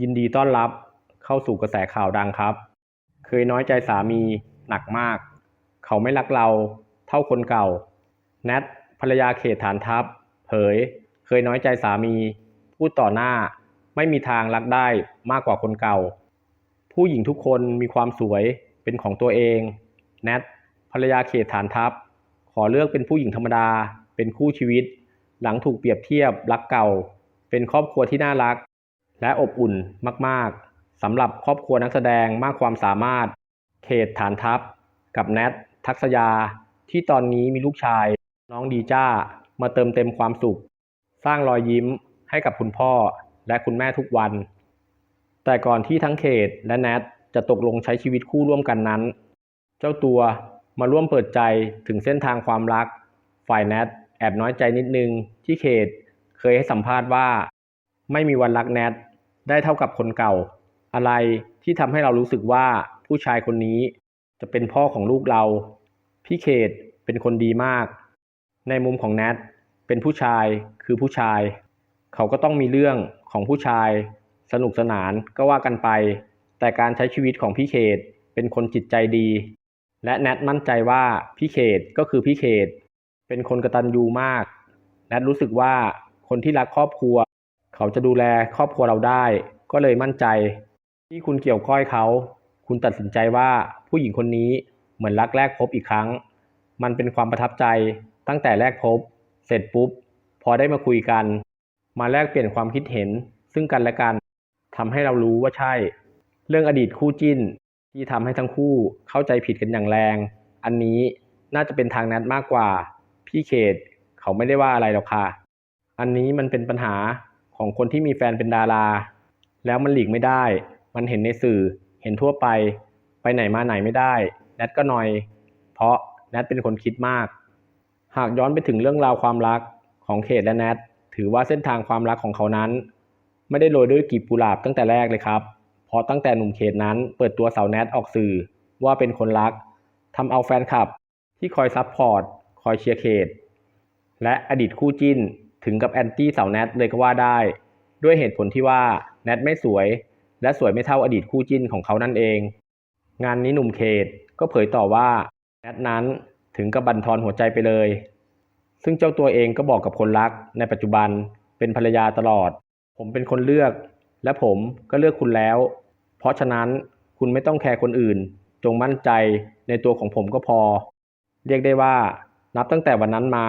ยินดีต้อนรับเข้าสู่กระแสข่าวดังครับ เคยน้อยใจสามีหนักมาก เขาไม่รักเราเท่าคนเก่า แนทภรรยาเขตฐานทัพ เผย เคยน้อยใจสามี พูดต่อหน้า ไม่มีทางรักได้มากกว่าคนเก่า ผู้หญิงทุกคนมีความสวยเป็นของตัวเอง แนทภรรยาเขตฐานทัพ ขอเลือกเป็นผู้หญิงธรรมดา เป็นคู่ชีวิต หลังถูกเปรียบเทียบรักเก่า เป็นครอบครัวที่น่ารัก และอบอุ่นมาก ๆสำหรับครอบครัวนักแสดงมากความสามารถ เขตฐานทัพ กับแนททักษยา ที่ตอนนี้มีลูกชาย น้องดีจ้า มาเติมเต็มความสุข สร้างรอยยิ้มให้กับคุณพ่อและคุณแม่ทุกวัน แต่ก่อนที่ทั้งเขตและแนทจะตกลงใช้ชีวิตคู่ร่วมกันนั้น เจ้าตัวมาร่วมเปิดใจถึงเส้นทางความรัก ฝ่ายแนทแอบน้อยใจนิดนึงที่เขตเคยให้สัมภาษณ์ว่า ไม่มีวันรักแนทได้เท่ากับคนเก่า อะไรที่ทำให้เรารู้สึกว่าผู้ชายคนนี้จะเป็นพ่อของลูกเรา พี่เขตเป็นคนดีมาก ในมุมของแนทเป็นผู้ชายคือผู้ชาย เขาก็ต้องมีเรื่องของผู้ชาย สนุกสนานก็ว่ากันไป แต่การใช้ชีวิตของพี่เขตเป็นคนจิตใจดี และแนทมั่นใจว่าพี่เขตก็คือพี่เขต เป็นคนกระตัญญูมากแนทรู้สึกว่าคนที่รักครอบครัว เขาจะดูแลครอบครัวเราได้ ก็เลยมั่นใจ ที่คุณเกี่ยวก้อยเขา คุณตัดสินใจว่าผู้หญิงคนนี้เหมือนรักแรกพบอีกครั้ง มันเป็นความประทับใจตั้งแต่แรกพบ เสร็จปุ๊บ พอได้มาคุยกัน มาแลกเปลี่ยนความคิดเห็น ซึ่งกันและกันทำให้เรารู้ว่าใช่ เรื่องอดีตคู่จิ้น ที่ทำให้ทั้งคู่เข้าใจผิดกันอย่างแรง อันนี้น่าจะเป็นทางแนทมากกว่า พี่เขตเขาไม่ได้ว่าอะไรหรอกค่ะ อันนี้มันเป็นปัญหา ของคนที่มีแฟนเป็นดารา แล้วมันหลีกไม่ได้ มันเห็นในสื่อ เห็นทั่วไป ไปไหนมาไหนไม่ได้ แนทก็หนอย เพราะแนทเป็นคนคิดมาก หากย้อนไปถึงเรื่องราวความรักของเขตและแนท ถือว่าเส้นทางความรักของเขานั้น ไม่ได้โรยด้วยกีบกุหลาบตั้งแต่แรกเลยครับ เพราะตั้งแต่หนุ่มเขตนั้นเปิดตัวสาวแนทออกสื่อว่าเป็นคนรักทำเอาแฟนคลับที่คอยซัพพอร์ต คอยเชียร์เขต และอดีตคู่จิ้น ถึงกับแอนตี้สาวแนทเลยก็ว่าได้ ด้วยเหตุผลที่ว่าแนทไม่สวย และสวยไม่เท่าอดีตคู่จิ้นของเขานั่นเอง งานนี้หนุ่มเขตก็เผยต่อว่าแนทนั้นถึงกับบันทอนหัวใจไปเลย ซึ่งเจ้าตัวเองก็บอกกับคนรัก ในปัจจุบันเป็นภรรยาตลอด ผมเป็นคนเลือก และผมก็เลือกคุณแล้ว เพราะฉะนั้นคุณไม่ต้องแคร์คนอื่น จงมั่นใจในตัวของผมก็พอ เรียกได้ว่า นับตั้งแต่วันนั้นมา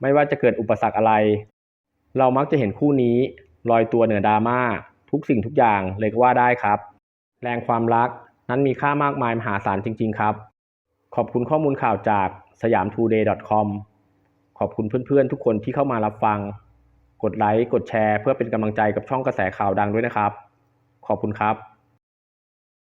ไม่ว่าจะเกิดอุปสรรคอะไร เรามักจะเห็นคู่นี้ลอยตัวเหนือดราม่าทุกสิ่งทุกอย่างเลยก็ว่าได้ครับ แรงความรักนั้นมีค่ามากมายมหาศาลจริง ๆ ครับ ขอบคุณข้อมูลข่าวจากสยามทูเดย์ .com ขอบคุณเพื่อนๆ ทุกคนที่เข้ามารับฟัง กดไลค์ กดแชร์ เพื่อเป็นกำลังใจกับช่องกระแสข่าวดังด้วยนะครับ ขอบคุณครับ